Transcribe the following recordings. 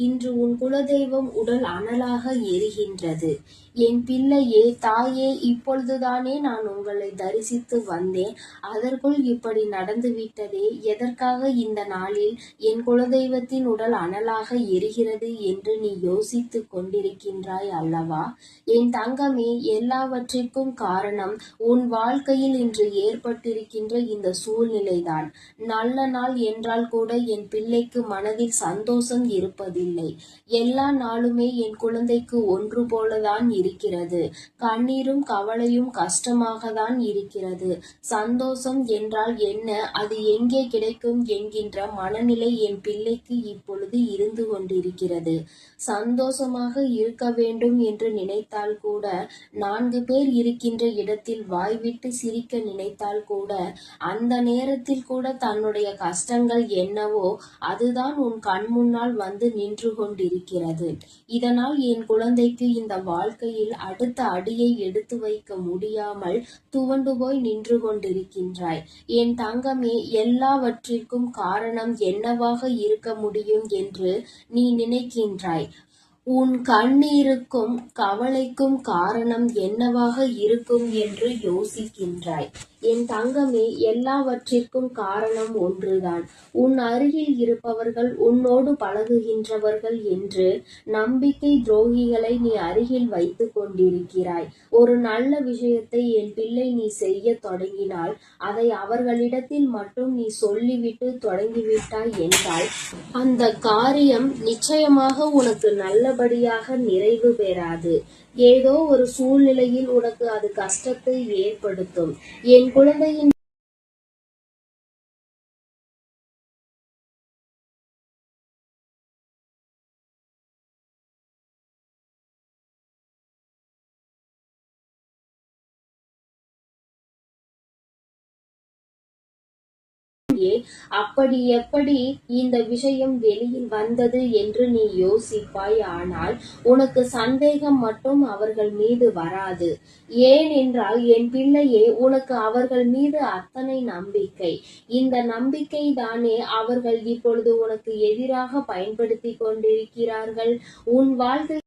இன்று உன் குலதெய்வம் உடல் அனலாக எரிகின்றது என் பிள்ளையே தாயே இப்பொழுதுதானே நான் உங்களை தரிசித்து வந்தேன். அதற்குள் இப்படி நடந்துவிட்டதே எதற்காக இந்த நாளில் என் குலதெய்வத்தின் உடல் அனலாக எரிகிறது என்று நீ யோசித்துக் கொண்டிருக்கின்றாய் அல்லவா? என் தங்கமே எல்லாவற்றிற்கும் காரணம் உன் வாழ்க்கையில் இன்று ஏற்பட்டிருக்கின்ற இந்த சூழ்நிலைதான். நல்ல நாள் என்றால் கூட என் பிள்ளைக்கு மனதில் சந்தோஷம் இருப்பதில்லை. இல்லை. எல்லா நாளுமே என் குழந்தைக்கு ஒன்று போலதான் இருக்கிறது. கண்ணீரும் கவலையும் கஷ்டமாக தான் இருக்கிறது. சந்தோஷம் என்றால் என்ன? அது எங்கே கிடைக்கும் என்கின்ற மனநிலை என் பிள்ளைக்கு இப்பொழுது இருந்து கொண்டிருக்கிறது. சந்தோஷமாக இருக்க வேண்டும் என்று நினைத்தால் கூட நான்கு பேர் இருக்கின்ற இடத்தில் வாய்விட்டு சிரிக்க நினைத்தால் கூட அந்த நேரத்தில் கூட தன்னுடைய கஷ்டங்கள் என்னவோ அதுதான் உன் கண் முன்னால் வந்து நின்று நின்று கொண்டிருக்கிறது இதனால் என் குழந்தைக்கு இந்த வாழ்க்கையில் அடுத்த அடியை எடுத்து வைக்க முடியாமல் துவண்டு போய் நின்று கொண்டிருக்கின்றாய். என் தங்கமே எல்லாவற்றிற்கும் காரணம் என்னவாக இருக்க முடியும் என்று நீ நினைக்கின்றாய். உன் கண்ணீருக்கும் கவலைக்கும் காரணம் என்னவாக இருக்கும் என்று யோசிக்கின்றாய். என் தங்கமே எல்லாவற்றிற்கும் காரணம் ஒன்றுதான். உன் அருகில் இருப்பவர்கள் உன்னோடு பழகுகின்றவர்கள் என்று நம்பிக்கை துரோகிகளை நீ அருகில் வைத்து கொண்டிருக்கிறாய். ஒரு நல்ல விஷயத்தை என் பிள்ளை நீ செய்ய தொடங்கினால் அதை அவர்களிடத்தில் மட்டும் நீ சொல்லிவிட்டு தொடங்கிவிட்டாய் என்றால் அந்த காரியம் நிச்சயமாக உனக்கு நல்லபடியாக நிறைவு பெறாது. ஏதோ ஒரு சூழ்நிலையில் உனக்கு அது கஷ்டத்தை ஏற்படுத்தும். என் குழந்தையின் தாயே அப்படி எப்படி இந்த விஷயம் வெளியில் வந்தது என்று நீ யோசிப்பாய்? ஆனால் உனக்கு சந்தேகம் மட்டும் அவர்கள் மீது வராது. ஏன் என்றால் என் பிள்ளையே உனக்கு அவர்கள் மீது அத்தனை நம்பிக்கை. இந்த நம்பிக்கை தானே அவர்கள் இப்பொழுது உனக்கு எதிராக பயன்படுத்தி கொண்டிருக்கிறார்கள். உன் வாழ்க்கை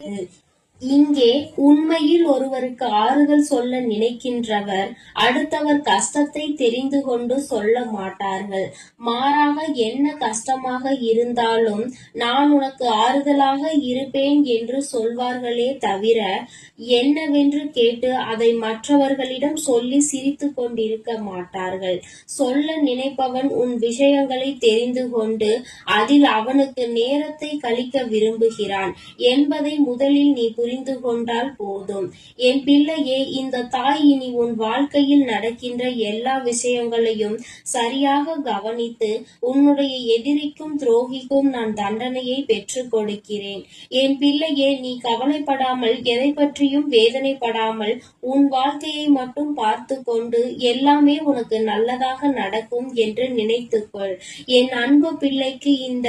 It இங்கே உண்மையில் ஒருவருக்கு ஆறுதல் சொல்ல நினைக்கின்றவர் அடுத்தவர் கஷ்டத்தை தெரிந்து கொண்டு சொல்ல மாட்டார்கள். மாறாக என்ன கஷ்டமாக இருந்தாலும் நான் உனக்கு ஆறுதலாக இருப்பேன் என்று சொல்வார்களே தவிர என்னவென்று கேட்டு அதை மற்றவர்களிடம் சொல்லி சிரித்துக் கொண்டிருக்க மாட்டார்கள். சொல்ல நினைப்பவன் உன் விஷயங்களை தெரிந்து கொண்டு அதில் அவனுக்கு நேரத்தை கழிக்க விரும்புகிறான் என்பதை முதலில் நீ புரிந்து கொண்டால் போதும். என் பிள்ளையே இந்த தாய் இனி உன் வாழ்க்கையில் நடக்கின்ற எல்லா விஷயங்களையும் சரியாக கவனித்து உன்னுடைய எதிரிக்கும் துரோகிக்கும் நான் தண்டனையை பெற்றுக் கொடுக்கிறேன். என் பிள்ளையே நீ கவலைப்படாமல் எதை பற்றியும் வேதனைப்படாமல் உன் வாழ்க்கையை மட்டும் பார்த்து கொண்டு எல்லாமே உனக்கு நல்லதாக நடக்கும் என்று நினைத்துக்கொள். என் அன்பு பிள்ளைக்கு இந்த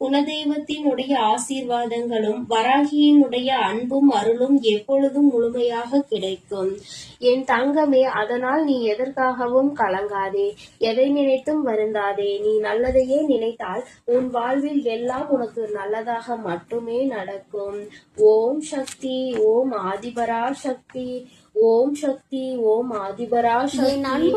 குலதெய்வத்தினுடைய ஆசீர்வாதங்களும் வராகியினுடைய அன்பும் அருளும் எப்பொழுதும் முழுமையாக கிடைக்கும். என் தங்கமே அதனால் நீ எதற்காகவும் கலங்காதே. எதை நினைத்தும் வருந்தாதே. நீ நல்லதையே நினைத்தால் உன் வாழ்வில் எல்லாம் உனக்கு நல்லதாக மட்டுமே நடக்கும். ஓம் சக்தி ஓம் ஆதிபரா சக்தி. ஓம் சக்தி ஓம் ஆதிபரா சக்தி.